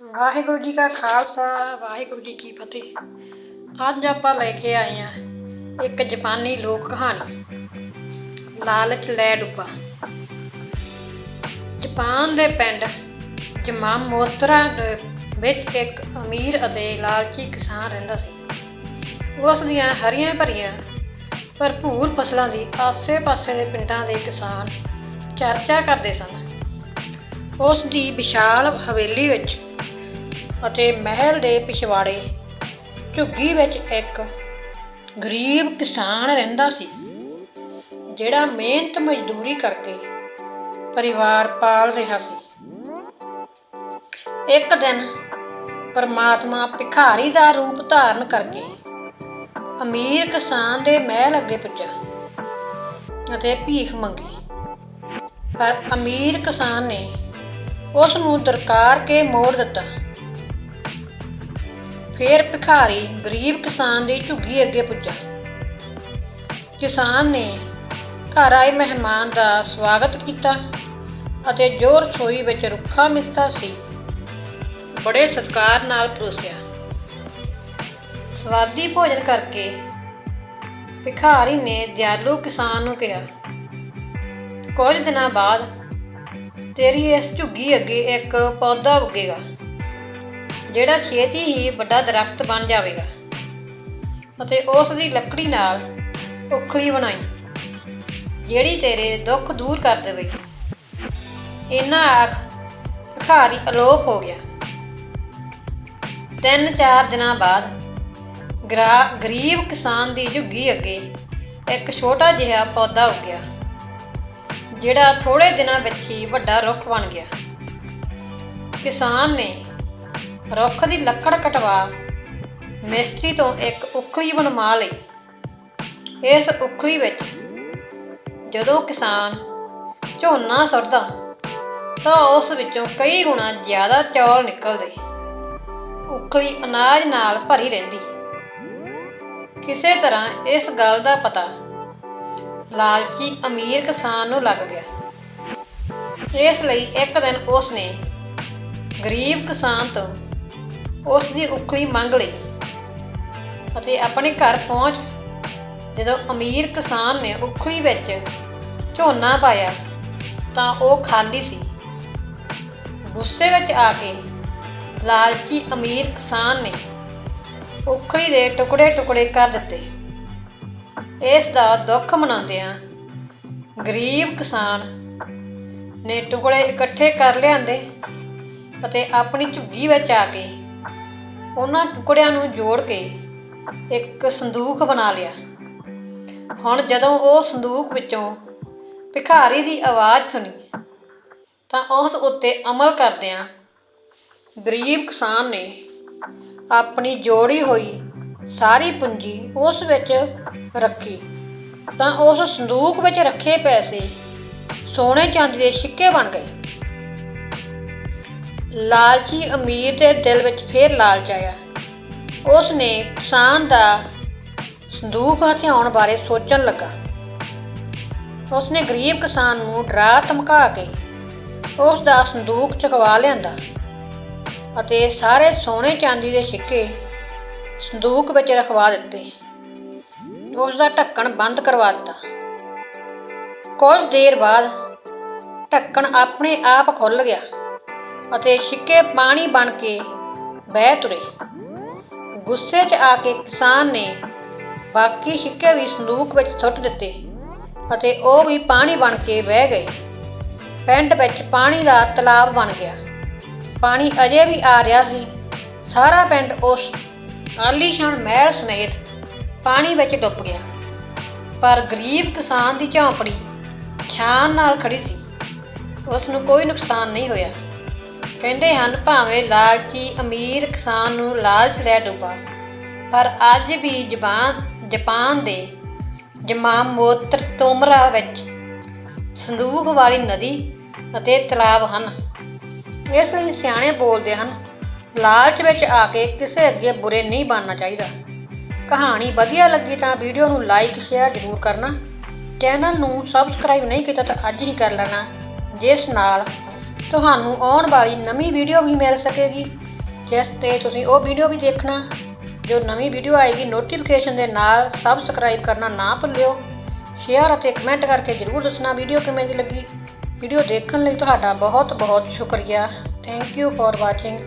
ਵਾਹਿਗੁਰੂ ਜੀ ਕਾ ਖਾਲਸਾ, ਵਾਹਿਗੁਰੂ ਜੀ ਕੀ ਫਤਿਹ। ਅੱਜ ਆਪਾਂ ਲੈ ਕੇ ਆਏ ਆ ਇੱਕ ਜਾਪਾਨੀ ਲੋਕ ਕਹਾਣੀ, ਲਾਲਚ ਲੈ ਡੁੱਬਾ। ਜਾਪਾਨ ਦੇ ਪਿੰਡ ਜਮਾਮੋਤਰਾ ਦੇ ਵਿੱਚ ਇੱਕ ਅਮੀਰ ਅਤੇ ਲਾਲਚੀ ਕਿਸਾਨ ਰਹਿੰਦਾ ਸੀ। ਉਸ ਦੀਆਂ ਹਰੀਆਂ ਭਰੀਆਂ ਭਰਪੂਰ ਫਸਲਾਂ ਦੀ ਆਸੇ-ਪਾਸੇ ਦੇ ਪਿੰਡਾਂ ਦੇ ਕਿਸਾਨ ਚਰਚਾ ਕਰਦੇ ਸਨ। ਉਸ ਦੀ ਵਿਸ਼ਾਲ ਹਵੇਲੀ ਵਿੱਚ ਅਤੇ ਮਹਿਲ ਦੇ ਪਿਛਵਾੜੇ, ਝੁੱਗੀ ਵਿੱਚ ਇੱਕ ਗਰੀਬ ਕਿਸਾਨ ਰਹਿੰਦਾ ਸੀ, ਜਿਹੜਾ ਮਿਹਨਤ ਮਜ਼ਦੂਰੀ ਕਰਕੇ ਪਰਿਵਾਰ ਪਾਲ ਰਿਹਾ ਸੀ। ਇੱਕ ਦਿਨ ਪਰਮਾਤਮਾ ਭਿਖਾਰੀ ਦਾ ਰੂਪ ਧਾਰਨ ਕਰਕੇ ਅਮੀਰ ਕਿਸਾਨ ਦੇ ਮਹਿਲ ਅੱਗੇ ਪੁੱਜਾ ਅਤੇ ਭੀਖ ਮੰਗੀ। ਪਰ ਅਮੀਰ ਕਿਸਾਨ ਨੇ ਉਸ ਨੂੰ ਦਰਕਾਰ ਕੇ ਮੋੜ ਦਿੱਤਾ। ਫੇਰ ਭਿਖਾਰੀ ਗਰੀਬ ਕਿਸਾਨ ਦੀ ਝੁੱਗੀ ਅੱਗੇ ਪੁੱਜਾ। ਕਿਸਾਨ ਨੇ ਘਰ ਆਏ ਮਹਿਮਾਨ ਦਾ ਸਵਾਗਤ ਕੀਤਾ ਅਤੇ ਜੋ ਰਸੋਈ ਵਿੱਚ ਰੁੱਖਾ ਮਿੱਠਾ ਸੀ, ਬੜੇ ਸਤਿਕਾਰ ਨਾਲ ਪਰੋਸਿਆ। ਸਵਾਦੀ ਭੋਜਨ ਕਰਕੇ ਭਿਖਾਰੀ ਨੇ ਦਿਆਲੂ ਕਿਸਾਨ ਨੂੰ ਕਿਹਾ, ਕੁਝ ਦਿਨਾਂ ਬਾਅਦ ਤੇਰੀ ਇਸ ਝੁੱਗੀ ਅੱਗੇ ਇੱਕ ਪੌਦਾ ਉੱਗੇਗਾ। ਜਿਹੜਾ ਛੇਤੀ ਹੀ ਵੱਡਾ ਦਰਖਤ ਬਣ ਜਾਵੇਗਾ। ਅਤੇ ਉਸ ਦੀ ਲੱਕੜੀ ਨਾਲ ਉਖਲੀ ਬਣਾਈ, ਜਿਹੜੀ ਤੇਰੇ ਦੁੱਖ ਦੂਰ ਕਰ ਦੇਵੇਗੀ। ਇਹਨਾਂ ਆਖ ਭਿਖਾਰੀ ਅਲੋਪ ਹੋ ਗਿਆ। ਤਿੰਨ ਚਾਰ ਦਿਨਾਂ ਬਾਅਦ ਗਰਾ- ਗਰੀਬ ਕਿਸਾਨ ਦੀ ਝੁੱਗੀ ਅੱਗੇ ਇੱਕ ਛੋਟਾ ਜਿਹਾ ਪੌਦਾ ਉੱਗਿਆ, ਜਿਹੜਾ ਥੋੜੇ ਦਿਨਾਂ ਵਿੱਚ ਹੀ ਵੱਡਾ ਰੁੱਖ ਬਣ ਗਿਆ। ਕਿਸਾਨ ਨੇ ਰੁੱਖ ਦੀ ਲੱਕੜ ਕਟਵਾ ਮਿਸਤਰੀ ਤੋਂ ਇੱਕ ਉਖਲੀ ਬਣਵਾ ਲਈ। ਇਸ ਉਖਲੀ ਵਿੱਚ ਜਦੋਂ ਕਿਸਾਨ ਝੋਨਾ ਸੁੱਟਦਾ, ਤਾਂ ਉਸ ਵਿੱਚੋਂ ਕਈ ਗੁਣਾ ਜ਼ਿਆਦਾ ਚੌਲ ਨਿਕਲਦੇ। ਉਖਲੀ ਅਨਾਜ ਨਾਲ ਭਰੀ ਰਹਿੰਦੀ। ਕਿਸੇ ਤਰ੍ਹਾਂ ਇਸ ਗੱਲ ਦਾ ਪਤਾ ਲਾਲਚੀ ਅਮੀਰ ਕਿਸਾਨ ਨੂੰ ਲੱਗ ਗਿਆ। ਇਸ ਲਈ ਇੱਕ ਦਿਨ ਉਸ ਨੇ ਗਰੀਬ ਕਿਸਾਨ ਤੋਂ ਉਸ ਦੀ ਉਖਲੀ ਮੰਗ ਲਈ। ਅਤੇ ਆਪਣੇ ਘਰ ਪਹੁੰਚ ਜਦੋਂ ਅਮੀਰ ਕਿਸਾਨ ਨੇ ਉਖਲੀ ਵਿੱਚ ਝੋਨਾ ਪਾਇਆ, ਤਾਂ ਉਹ ਖਾਲੀ ਸੀ। ਗੁੱਸੇ ਵਿੱਚ ਆ ਕੇ ਲਾਲਚੀ ਅਮੀਰ ਕਿਸਾਨ ਨੇ ਉਖਲੀ ਦੇ ਟੁਕੜੇ ਟੁਕੜੇ ਕਰ ਦਿੱਤੇ। ਇਸ ਦਾ ਦੁੱਖ ਮਨਾਉਂਦਿਆਂ ਗਰੀਬ ਕਿਸਾਨ ਨੇ ਟੁਕੜੇ ਇਕੱਠੇ ਕਰ ਲਿਆਂਦੇ ਅਤੇ ਆਪਣੀ ਝੁੱਗੀ ਵਿੱਚ ਆ ਕੇ ਉਹਨਾਂ ਟੁਕੜਿਆਂ ਨੂੰ ਜੋੜ ਕੇ ਇੱਕ ਸੰਦੂਕ ਬਣਾ ਲਿਆ। ਹੁਣ ਜਦੋਂ ਉਹ ਸੰਦੂਕ ਵਿੱਚੋਂ ਭਿਖਾਰੀ ਦੀ ਆਵਾਜ਼ ਸੁਣੀ, ਤਾਂ ਉਸ ਉੱਤੇ ਅਮਲ ਕਰਦਿਆਂ ਗਰੀਬ ਕਿਸਾਨ ਨੇ ਆਪਣੀ ਜੋੜੀ ਹੋਈ ਸਾਰੀ ਪੂੰਜੀ ਉਸ ਵਿੱਚ ਰੱਖੀ। ਤਾਂ ਉਸ ਸੰਦੂਕ ਵਿੱਚ ਰੱਖੇ ਪੈਸੇ ਸੋਨੇ ਚਾਂਦੀ ਦੇ ਸਿੱਕੇ ਬਣ ਗਏ। ਲਾਲਚੀ ਅਮੀਰ ਦੇ ਦਿਲ ਵਿੱਚ ਫੇਰ ਲਾਲਚ ਆਇਆ ਉਸ ਨੇ ਕਿਸਾਨ ਦਾ ਸੰਦੂਕ ਹਥਿਆਉਣ ਬਾਰੇ ਸੋਚਣ ਲੱਗਾ। ਉਸ ਨੇ ਗਰੀਬ ਕਿਸਾਨ ਨੂੰ ਡਰਾ ਧਮਕਾ ਕੇ ਉਸ ਦਾ ਸੰਦੂਕ ਚਕਵਾ ਲਿਆਂਦਾ ਅਤੇ ਸਾਰੇ ਸੋਨੇ ਚਾਂਦੀ ਦੇ ਸਿੱਕੇ ਸੰਦੂਕ ਵਿੱਚ ਰਖਵਾ ਦਿੱਤੇ। ਉਸ ਦਾ ਢੱਕਣ ਬੰਦ ਕਰਵਾ ਦਿੱਤਾ। ਕੁਝ ਦੇਰ ਬਾਅਦ ਢੱਕਣ ਆਪਣੇ ਆਪ ਖੁੱਲ ਗਿਆ। ਅਤੇ ਛਿੱਕੇ ਪਾਣੀ ਬਣ ਕੇ ਬਹਿ ਤੁਰੇ। ਗੁੱਸੇ 'ਚ ਆ ਕੇ ਕਿਸਾਨ ਨੇ ਬਾਕੀ ਸਿੱਕੇ ਵੀ ਸੰਦੂਕ ਵਿੱਚ ਸੁੱਟ ਦਿੱਤੇ ਅਤੇ ਉਹ ਵੀ ਪਾਣੀ ਬਣ ਕੇ ਬਹਿ ਗਏ। ਪਿੰਡ ਵਿੱਚ ਪਾਣੀ ਦਾ ਤਲਾਬ ਬਣ ਗਿਆ। ਪਾਣੀ ਅਜੇ ਵੀ ਆ ਰਿਹਾ ਸੀ। ਸਾਰਾ ਪਿੰਡ ਉਸ ਆਲੀਸ਼ਾਨ ਮਹਿਲ ਸਮੇਤ ਪਾਣੀ ਵਿੱਚ ਡੁੱਬ ਗਿਆ। ਪਰ ਗਰੀਬ ਕਿਸਾਨ ਦੀ ਝੌਂਪੜੀ ਛਾਂ ਨਾਲ ਖੜੀ ਸੀ। ਉਸ ਨੂੰ ਕੋਈ ਨੁਕਸਾਨ ਨਹੀਂ ਹੋਇਆ। ਕਹਿੰਦੇ ਹਨ ਭਾਵੇਂ ਲਾਲਚੀ ਅਮੀਰ ਕਿਸਾਨ ਨੂੰ ਲਾਲਚ ਲੈ ਡੁੱਬਾ, ਪਰ ਅੱਜ ਵੀ ਜਪਾਨ ਜਾਪਾਨ ਦੇ ਜਮਾਮੋਤਰ ਤੋਮਰਾ ਵਿੱਚ ਸੰਦੂਕ ਵਾਲੀ ਨਦੀ ਅਤੇ ਤਲਾਬ ਹਨ। ਇਸ ਲਈ ਸਿਆਣੇ ਬੋਲਦੇ ਹਨ, ਲਾਲਚ ਵਿੱਚ ਆ ਕੇ ਕਿਸੇ ਅੱਗੇ ਬੁਰੇ ਨਹੀਂ ਬਣਨਾ ਚਾਹੀਦਾ। ਕਹਾਣੀ ਵਧੀਆ ਲੱਗੀ ਤਾਂ ਵੀਡੀਓ ਨੂੰ ਲਾਈਕ, ਸ਼ੇਅਰ ਜ਼ਰੂਰ ਕਰਨਾ। ਚੈਨਲ ਨੂੰ ਸਬਸਕ੍ਰਾਈਬ ਨਹੀਂ ਕੀਤਾ ਤਾਂ ਅੱਜ ਹੀ ਕਰ ਲੈਣਾ, ਜਿਸ ਨਾਲ ਤੁਹਾਨੂੰ ਆਉਣ ਵਾਲੀ ਨਵੀਂ ਵੀਡੀਓ ਵੀ ਮਿਲ ਸਕੇਗੀ। ਜਿਸ ਤੇ ਤੁਸੀਂ ਉਹ ਵੀਡੀਓ ਵੀ ਦੇਖਣਾ, ਜੋ ਨਵੀਂ ਵੀਡੀਓ ਆਏਗੀ ਨੋਟੀਫਿਕੇਸ਼ਨ ਦੇ ਨਾਲ ਸਬਸਕ੍ਰਾਈਬ ਕਰਨਾ ਨਾ ਭੁੱਲਿਓ। ਸ਼ੇਅਰ ਅਤੇ ਕਮੈਂਟ ਕਰਕੇ ਜਰੂਰ ਦੱਸਣਾ ਵੀਡੀਓ ਕਿਵੇਂ ਦੀ ਲੱਗੀ। ਵੀਡੀਓ ਦੇਖਣ ਲਈ ਤੁਹਾਡਾ ਬਹੁਤ ਬਹੁਤ ਸ਼ੁਕਰੀਆ। Thank you for watching